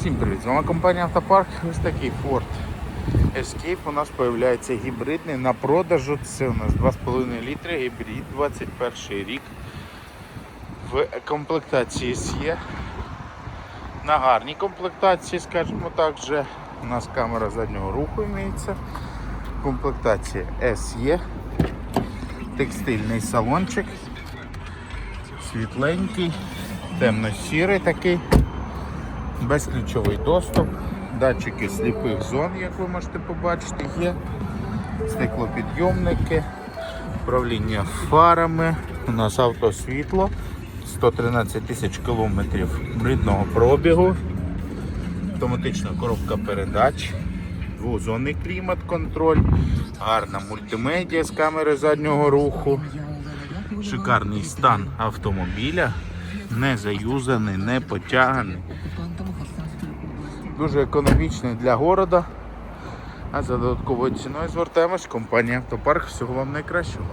Всім привіт! З вами компанія Автопарк. Ось такий Ford Escape у нас з'являється гібридний на продажу. Це у нас 2,5 літри гібрид 21 рік. В комплектації SE. На гарній комплектації, скажімо так, вже у нас камера заднього руху імеється. Комплектація SE. Текстильний салончик. Світленький, темно-сірий такий безключовий доступ, датчики сліпих зон, як ви можете побачити, є, стеклопідйомники, управління фарами, у нас автосвітло, 113 тисяч кілометрів бридного пробігу, автоматична коробка передач, двозонний клімат-контроль, гарна мультимедіа з камери заднього руху, шикарний стан автомобіля, не заюзаний, не потяганий. Дуже економічний для города. А за додатковою ціною звертаємось. Компанія Автопарк. Всього вам найкращого.